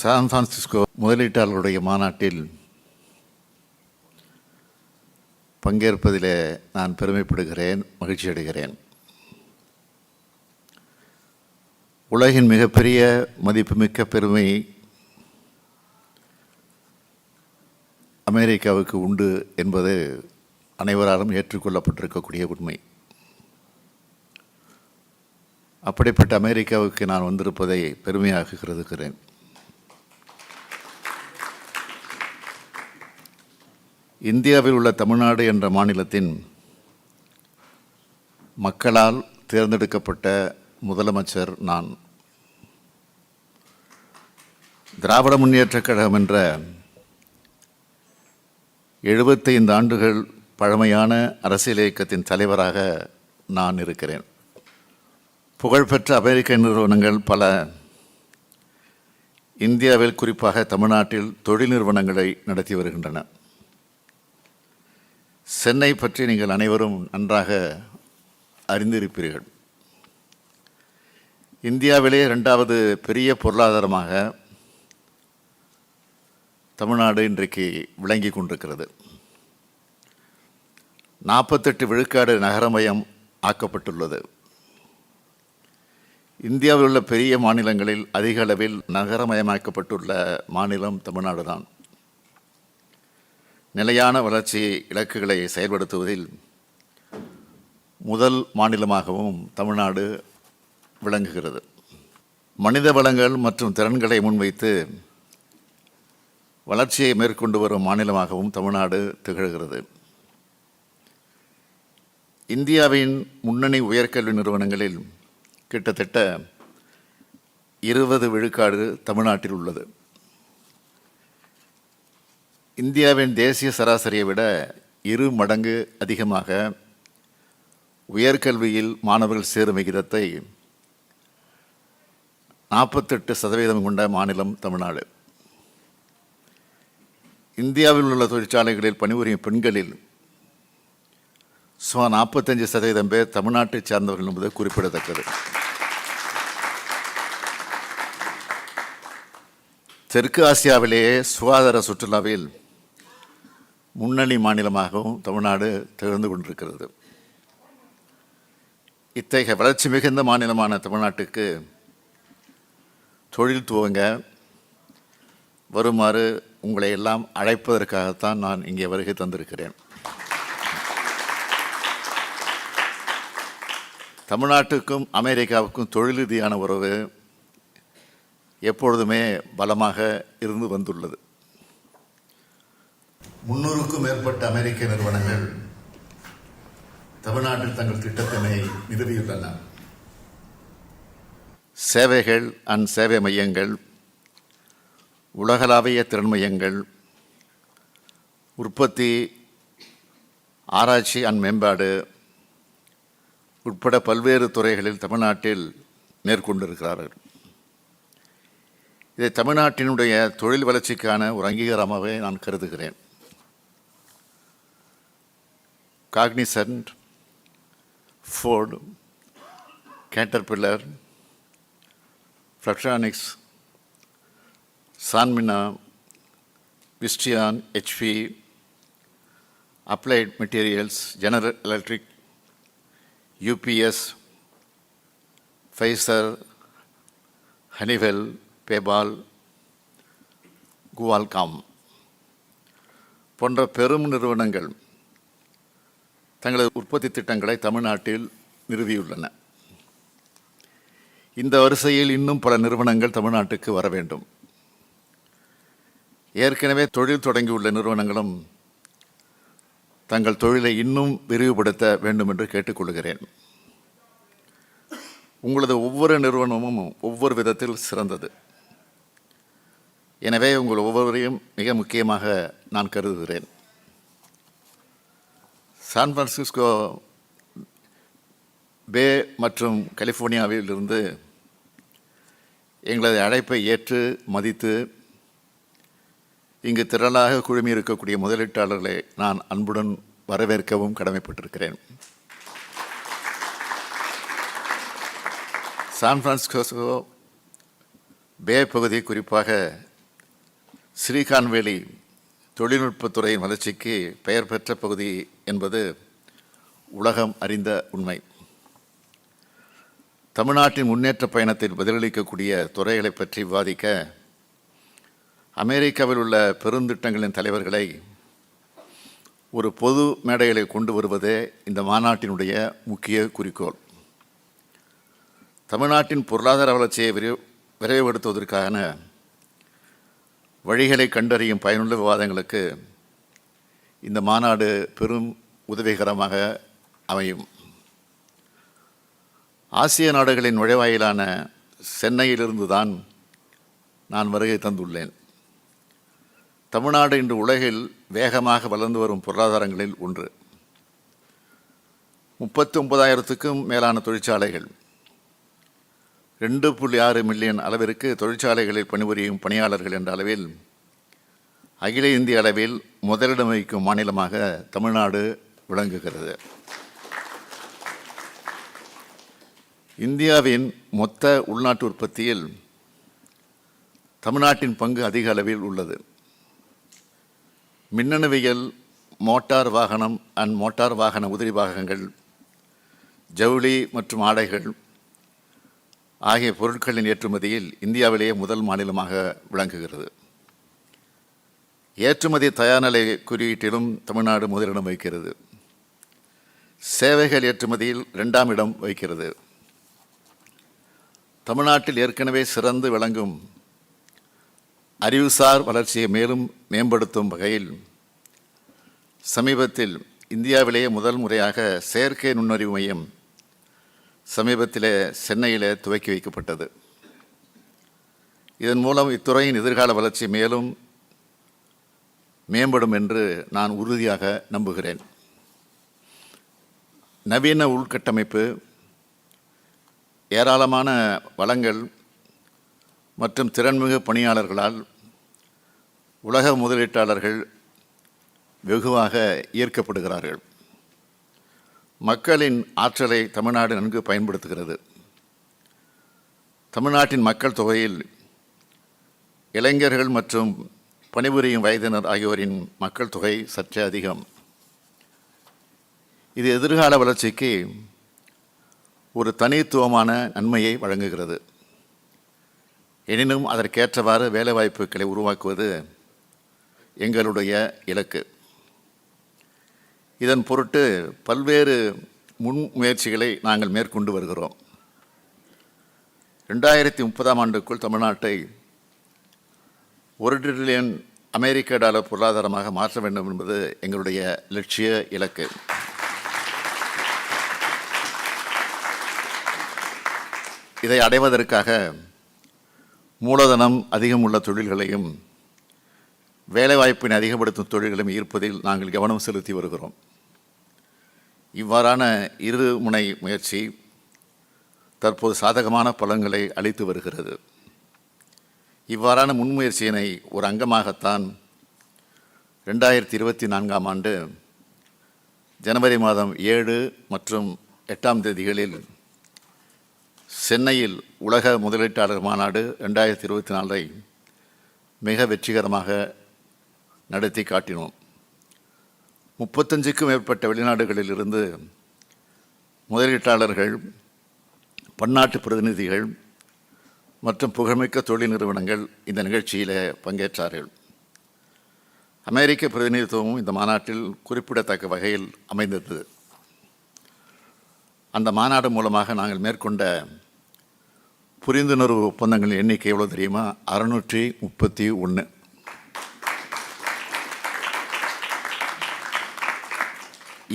San Francisco முதலீட்டாளர்களுடைய மாநாட்டில் பங்கேற்பதிலே நான் பெருமைப்படுகிறேன் மகிழ்ச்சி அடைகிறேன் உலகின் மிகப்பெரிய மதிப்புமிக்க பெருமை அமெரிக்காவுக்கு உண்டு என்பது அனைவராலும் ஏற்றுக்கொள்ளப்பட்டிருக்கக்கூடிய உண்மை. அப்படிப்பட்ட அமெரிக்காவுக்கு நான் வந்திருப்பதை பெருமையாக கருதுகிறேன் இந்தியாவில் உள்ள தமிழ்நாடு என்ற மாநிலத்தின் மக்களால் தேர்ந்தெடுக்கப்பட்ட முதலமைச்சர் நான். திராவிட முன்னேற்றக் கழகம் என்ற எழுபத்தைந்து ஆண்டுகள் பழமையான அரசியல் இயக்கத்தின் தலைவராக நான் இருக்கிறேன். புகழ்பெற்ற அமெரிக்க நிறுவனங்கள் பல. இந்தியாவில் குறிப்பாக தமிழ்நாட்டில் தொழில் நிறுவனங்களை நடத்தி வருகின்றன. சென்னை பற்றி நீங்கள் அனைவரும் நன்றாக அறிந்திருப்பீர்கள். இந்தியாவிலே ரெண்டாவது பெரிய பொருளாதாரமாக தமிழ்நாடு இன்றைக்கு விளங்கி கொண்டிருக்கிறது. நாற்பத்தெட்டு விழுக்காடு நகரமயம் ஆக்கப்பட்டுள்ளது. இந்தியாவில் உள்ள பெரிய மாநிலங்களில் அதிக அளவில் நகரமயமாக்கப்பட்டுள்ள மாநிலம் தமிழ்நாடு தான் நிலையான வளர்ச்சி இலக்குகளை செயல்படுத்துவதில் முதல் மாநிலமாகவும் தமிழ்நாடு விளங்குகிறது. மனித வளங்கள் மற்றும் திறன்களை முன்வைத்து வளர்ச்சியை மேற்கொண்டு வரும் மாநிலமாகவும் தமிழ்நாடு திகழ்கிறது. இந்தியாவின் முன்னணி உயர்கல்வி நிறுவனங்களில் கிட்டத்தட்ட இருபது விழுக்காடு தமிழ்நாட்டில் உள்ளது. இந்தியாவின் தேசிய சராசரியை விட இரு மடங்கு அதிகமாக உயர்கல்வியில் மாணவர்கள் சேரும் விகிதத்தை நாற்பத்தெட்டு சதவீதம் கொண்ட மாநிலம் தமிழ்நாடு. இந்தியாவில் உள்ள தொழிற்சாலைகளில் பணிபுரியும் பெண்களில் சுமார் நாற்பத்தஞ்சு சதவீதம் பேர் தமிழ்நாட்டைச் சார்ந்தவர்கள் என்பது குறிப்பிடத்தக்கது. தெற்கு ஆசியாவிலேயே சுகாதார சுற்றுலாவில் முன்னணி மாநிலமாகவும் தமிழ்நாடு திகழ்ந்து கொண்டிருக்கிறது. இத்தகைய வளர்ச்சி மிகுந்த மாநிலமான தமிழ்நாட்டுக்கு தொழில் துவங்க வருமாறு உங்களை எல்லாம் அழைப்பதற்காகத்தான் நான் இங்கே வருகை தந்திருக்கிறேன். தமிழ்நாட்டுக்கும் அமெரிக்காவுக்கும் தொழில் ரீதியான உறவு எப்பொழுதுமே பலமாக இருந்து வந்துள்ளது. முன்னூறுக்கும் மேற்பட்ட அமெரிக்க நிறுவனங்கள் தமிழ்நாட்டில் தங்கள் திட்டத்தினை நிறுவியுள்ளன. சேவைகள் அண்ட் சேவை மையங்கள் உலகளாவிய திறன் மையங்கள் உற்பத்தி ஆராய்ச்சி அண்ட் மேம்பாடு உட்பட பல்வேறு துறைகளில் தமிழ்நாட்டில் மேற்கொண்டிருக்கிறார்கள். இதை தமிழ்நாட்டினுடைய தொழில் வளர்ச்சிக்கான ஒரு அங்கீகாரமாகவே நான் கருதுகிறேன். Cognizant Ford Caterpillar Flextronics Sanmina Visteon HP Applied Materials General Electric UPS Pfizer Honeywell PayPal Qualcomm போன்ற பெரும் நிறுவனங்கள் தங்களது உற்பத்தி திட்டங்களை தமிழ்நாட்டில் நிறுவியுள்ளன. இந்த வரிசையில் இன்னும் பல நிறுவனங்கள் தமிழ்நாட்டுக்கு வர வேண்டும். ஏற்கனவே தொழில் தொடங்கியுள்ள நிறுவனங்களும் தங்கள் தொழிலை இன்னும் விரிவுபடுத்த வேண்டும் என்று கேட்டுக்கொள்கிறேன். உங்களது ஒவ்வொரு நிறுவனமும் ஒவ்வொரு விதத்தில் சிறந்தது. எனவே உங்கள் ஒவ்வொருவரையும் மிக முக்கியமாக நான் கருதுகிறேன். சான் பிரான்சிஸ்கோ பே மற்றும் கலிஃபோர்னியாவிலிருந்து எங்களது அழைப்பை ஏற்று மதித்து இங்கு திரளாக குழுமி இருக்கக்கூடிய முதலீட்டாளர்களை நான் அன்புடன் வரவேற்கவும் கடமைப்பட்டிருக்கிறேன். சான் பிரான்சிஸ்கோ பே பகுதி குறிப்பாக ஸ்ரீகான்வேலி தொழில்நுட்பத்துறையின் வளர்ச்சிக்கு பெயர் பெற்ற பகுதி என்பது உலகம் அறிந்த உண்மை. தமிழ்நாட்டின் முன்னேற்ற பயணத்தில் பதிலளிக்கக்கூடிய துறைகளை பற்றி விவாதிக்க அமெரிக்காவில் உள்ள பெருந்திட்டங்களின் தலைவர்களை ஒரு பொது மேடைகளை கொண்டு வருவதே இந்த மாநாட்டினுடைய முக்கிய குறிக்கோள். தமிழ்நாட்டின் பொருளாதார வளர்ச்சியை விரைவுபடுத்துவதற்கான வழிகளை கண்டறியும் பயனுள்ள விவாதங்களுக்கு இந்த மாநாடு பெரும் உதவிகரமாக அமையும். ஆசிய நாடுகளின் நுழைவாயிலான சென்னையிலிருந்து தான் நான் வருகை தந்துள்ளேன். தமிழ்நாடு இன்று உலகில் வேகமாக வளர்ந்து வரும் பொருளாதாரங்களில் ஒன்று. முப்பத்தி ஒன்பதாயிரத்துக்கும் மேலான தொழிற்சாலைகள் ரெண்டு புள்ளி ஆறு மில்லியன் அளவிற்கு தொழிற்சாலைகளில் பணிபுரியும் பணியாளர்கள் என்ற அளவில் அகில இந்திய அளவில் முதலிடம் வகிக்கும் மாநிலமாக தமிழ்நாடு விளங்குகிறது. இந்தியாவின் மொத்த உள்நாட்டு உற்பத்தியில் தமிழ்நாட்டின் பங்கு அதிக அளவில் உள்ளது. மின்னணுவியல் மோட்டார் வாகனம் அண்ட் மோட்டார் வாகன உதிரி பாகங்கள் ஜவுளி மற்றும் ஆடைகள் ஆகிய பொருட்களின் ஏற்றுமதியில் இந்தியாவிலேயே முதல் மாநிலமாக விளங்குகிறது. ஏற்றுமதி தயார்நிலை குறியீட்டிலும் தமிழ்நாடு முதலிடம் வகிக்கிறது. சேவைகள் ஏற்றுமதியில் இரண்டாம் இடம் வகிக்கிறது. தமிழ்நாட்டில் ஏற்கனவே சிறந்து விளங்கும் அறிவுசார் வளர்ச்சியை மேலும் மேம்படுத்தும் வகையில் சமீபத்தில் இந்தியாவிலேயே முதல் முறையாக செயற்கை நுண்ணறிவு மையம் சமீபத்தில் சென்னையில் துவக்கி வைக்கப்பட்டது. இதன் மூலம் இத்துறையின் எதிர்கால வளர்ச்சி மேலும் மேம்படும் என்று நான் உறுதியாக நம்புகிறேன். நவீன உள்கட்டமைப்பு ஏராளமான வளங்கள் மற்றும் திறன்மிகு பணியாளர்களால் உலக முதலீட்டாளர்கள் வெகுவாக ஈர்க்கப்படுகிறார்கள். மக்களின் ஆற்றலை தமிழ்நாடு நன்கு பயன்படுத்துகிறது. தமிழ்நாட்டின் மக்கள் தொகையில் இளைஞர்கள் மற்றும் பணிபுரியும் வயதினர் ஆகியோரின் மக்கள் தொகை சற்றே அதிகம். இது எதிர்கால வளர்ச்சிக்கு ஒரு தனித்துவமான நன்மையை வழங்குகிறது. எனினும் அதற்கேற்றவாறு வேலைவாய்ப்புகளை உருவாக்குவது எங்களுடைய இலக்கு. இதன் பொருட்டு பல்வேறு முன்முயற்சிகளை நாங்கள் மேற்கொண்டு வருகிறோம். ரெண்டாயிரத்தி முப்பதாம் ஆண்டுக்குள் தமிழ்நாட்டை ஒரு ட்ரில்லியன் அமெரிக்க டாலர் பொருளாதாரமாக மாற்ற வேண்டும் என்பது எங்களுடைய லட்சிய இலக்கு. இதை அடைவதற்காக மூலதனம் அதிகம் உள்ள தொழில்களையும் வேலைவாய்ப்பினை அதிகப்படுத்தும் தொழில்களையும் ஈர்ப்பதில் நாங்கள் கவனம் செலுத்தி வருகிறோம். இவ்வாறான இருமுனை முயற்சி தற்போது சாதகமான பலன்களை அளித்து வருகிறது. இவ்வாறான முன்முயற்சியினை ஒரு அங்கமாகத்தான் ரெண்டாயிரத்தி இருபத்தி நான்காம் ஆண்டு ஜனவரி மாதம் ஏழு மற்றும் எட்டாம் தேதிகளில் சென்னையில் உலக முதலீட்டாளர் மாநாடு ரெண்டாயிரத்தி இருபத்தி நாலை மிக வெற்றிகரமாக நடத்தி காட்டினோம். முப்பத்தஞ்சுக்கும் மேற்பட்ட வெளிநாடுகளிலிருந்து முதலீட்டாளர்கள் பன்னாட்டு பிரதிநிதிகள் மற்றும் புகழ்மிக்க தொழில் நிறுவனங்கள் இந்த நிகழ்ச்சியில் பங்கேற்றார்கள். அமெரிக்க பிரதிநிதித்துவமும் இந்த மாநாட்டில் குறிப்பிடத்தக்க வகையில் அமைந்தது. அந்த மாநாடு மூலமாக நாங்கள் மேற்கொண்ட புரிந்துணர்வு ஒப்பந்தங்களின் எண்ணிக்கை எவ்வளோ தெரியுமா? அறுநூற்றி முப்பத்தி ஒன்று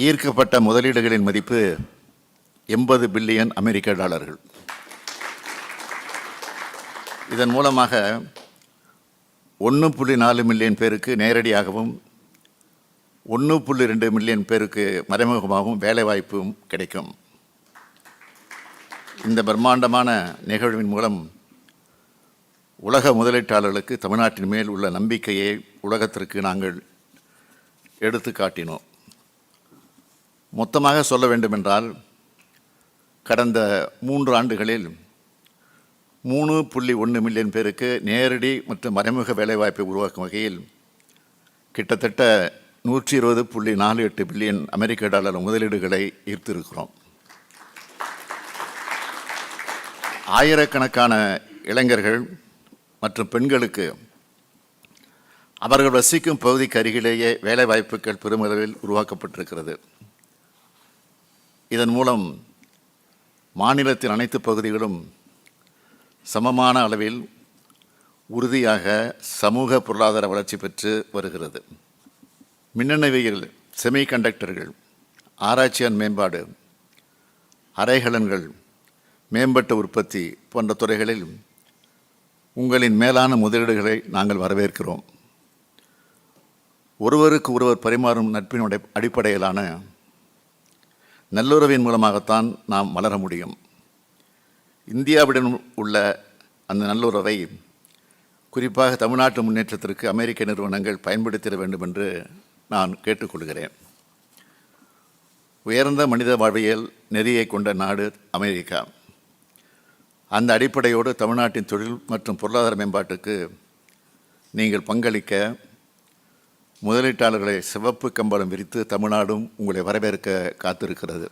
ஈர்க்கப்பட்ட முதலீடுகளின் மதிப்பு எண்பது பில்லியன் அமெரிக்க டாலர்கள். இதன் மூலமாக ஒன்று புள்ளி நாலு மில்லியன் பேருக்கு நேரடியாகவும் ஒன்று புள்ளி ரெண்டு மில்லியன் பேருக்கு மறைமுகமாகவும் வேலைவாய்ப்பும் கிடைக்கும். இந்த பிரம்மாண்டமான நிகழ்வின் மூலம் உலக முதலீட்டாளர்களுக்கு தமிழ்நாட்டின் மேல் உள்ள நம்பிக்கையை உலகத்திற்கு நாங்கள் எடுத்து காட்டினோம் மொத்தமாக சொல்ல வேண்டுமென்றால் கடந்த மூன்று ஆண்டுகளில் மூணு புள்ளி ஒன்று மில்லியன் பேருக்கு நேரடி மற்றும் மறைமுக வேலைவாய்ப்பை உருவாக்கும் வகையில் கிட்டத்தட்ட நூற்றி இருபது புள்ளி நாலு எட்டு பில்லியன் அமெரிக்க டாலர் முதலீடுகளை ஈர்த்திருக்கிறோம். ஆயிரக்கணக்கான இளைஞர்கள் மற்றும் பெண்களுக்கு அவர்கள் வசிக்கும் பகுதிக்கு அருகிலேயே வேலைவாய்ப்புகள் பெருமளவில் உருவாக்கப்பட்டிருக்கிறது. இதன் மூலம் மாநிலத்தின் அனைத்து பகுதிகளும் சமமான அளவில் உறுதியாக சமூக பொருளாதார வளர்ச்சி பெற்று வருகிறது. மின்னணுவியல் செமிகண்டக்டர்கள் ஆராய்ச்சியான் மேம்பாடு அரைகலன்கள் மேம்பட்ட உற்பத்தி போன்ற துறைகளில் உங்களின் மேலான முதலீடுகளை நாங்கள் வரவேற்கிறோம். ஒருவருக்கு ஒருவர் பரிமாறும் நட்பின் அடிப்படையிலான நல்லுறவின் மூலமாகத்தான் நாம் வளர முடியும். இந்தியாவிடம் உள்ள அந்த நல்லுறவை குறிப்பாக தமிழ்நாட்டு முன்னேற்றத்திற்கு அமெரிக்க நிறுவனங்கள் பயன்படுத்திட வேண்டும் என்று நான் கேட்டுக்கொள்கிறேன். உயர்ந்த மனித வாழ்வியல் நெறியை கொண்ட நாடு அமெரிக்கா. அந்த அடிப்படையோடு தமிழ்நாட்டின் தொழில் மற்றும் பொருளாதார மேம்பாட்டுக்கு நீங்கள் பங்களிக்க முதலீட்டாளர்களை சிவப்பு கம்பளம் விரித்து தமிழ்நாடும் உங்களை வரவேற்க காத்திருக்கிறது.